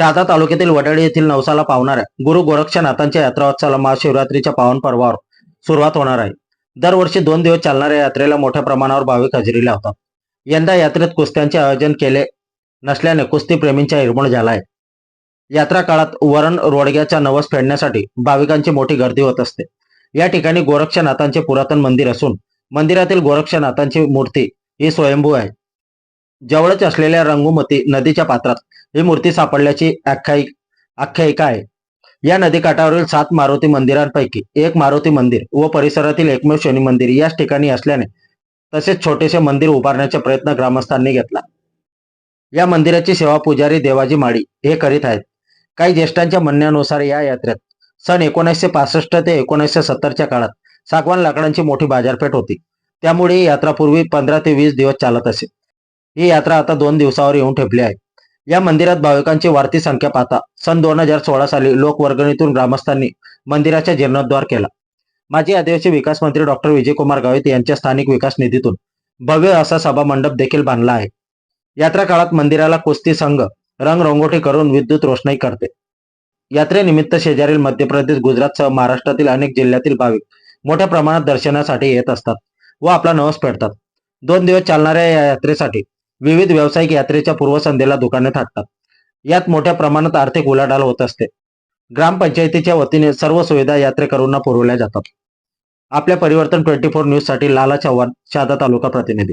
शहादा तालुक्यातील वडाळी येथील नवसाला पावणाऱ्या गुरु गोरक्षनाथांच्या यात्रोत्सवाला महाशिवरात्रीच्या पावन पर्वावर सुरुवात होणार आहे. दरवर्षी दोन दिवस चालणाऱ्या यात्रेला मोठ्या प्रमाणावर भाविक हजेरी लावतात यंदा यात्रेत कुस्त्यांचे आयोजन केले नसल्याने कुस्तीप्रेमींचा हिरमोड झाला आहे. यात्रा काळात वरण रोडग्याचा नवस फेडण्यासाठी भाविकांची मोठी गर्दी होत असते. या ठिकाणी गोरक्षनाथांचे पुरातन मंदिर असून मंदिरातील गोरक्षनाथांची मूर्ती ही स्वयंभू आहे. जवळच असलेल्या रंगुमती नदीच्या पात्रात ही मूर्ती सापडल्याची आख्यायिक आख्यायिका आहे. या नदीकाठावरील सात मारुती मंदिरांपैकी एक मारुती मंदिर व परिसरातील एकमेव शनी मंदिर याच ठिकाणी असल्याने तसेच छोटेसे मंदिर उभारण्याचा प्रयत्न ग्रामस्थांनी घेतला. या मंदिराची सेवा पुजारी देवाजी माळी हे करीत आहेत. काही ज्येष्ठांच्या म्हणण्यानुसार या यात्रेत सन एकोणीसशे पासष्ट ते एकोणीसशे सत्तरच्या काळात सागवान लाकडांची मोठी बाजारपेठ होती. त्यामुळे ही यात्रा पूर्वी पंधरा ते वीस दिवस चालत असे. ही यात्रा आता दोन दिवसावर येऊन ठेपली आहे. या मंदिरात भाविकांची वाढती संख्या पाहता सन दोन हजार सोळा साली लोकवर्गणीतून ग्रामस्थांनी मंदिराचा जीर्णोद्धार केला. माजी आदिवासी विकास मंत्री डॉक्टर विजयकुमार गावित यांच्या स्थानिक विकास निधीतून भव्य असा सभा मंडप देखील बांधला आहे. यात्रा काळात मंदिराला कुस्ती संघ रंगरंगोटी करून विद्युत रोषणाई करते. यात्रेनिमित्त शेजारील मध्य प्रदेश गुजरातसह महाराष्ट्रातील अनेक जिल्ह्यातील भाविक मोठ्या प्रमाणात दर्शनासाठी येत असतात व आपला नवस फेडतात. दोन दिवस चालणाऱ्या या यात्रेसाठी विविध व्यावसायिक यात्रेच्या पूर्वसंध्येला दुकाने थाटतात. यात मोठ्या प्रमाणात आर्थिक उलाढाल होत असते. ग्रामपंचायतीच्या वतीने सर्व सुविधा यात्रेकरूंना पुरवल्या जातात. आपल्या परिवर्तन ट्वेंटी फोर न्यूजसाठी लाला चव्हाण शहादा तालुका प्रतिनिधी.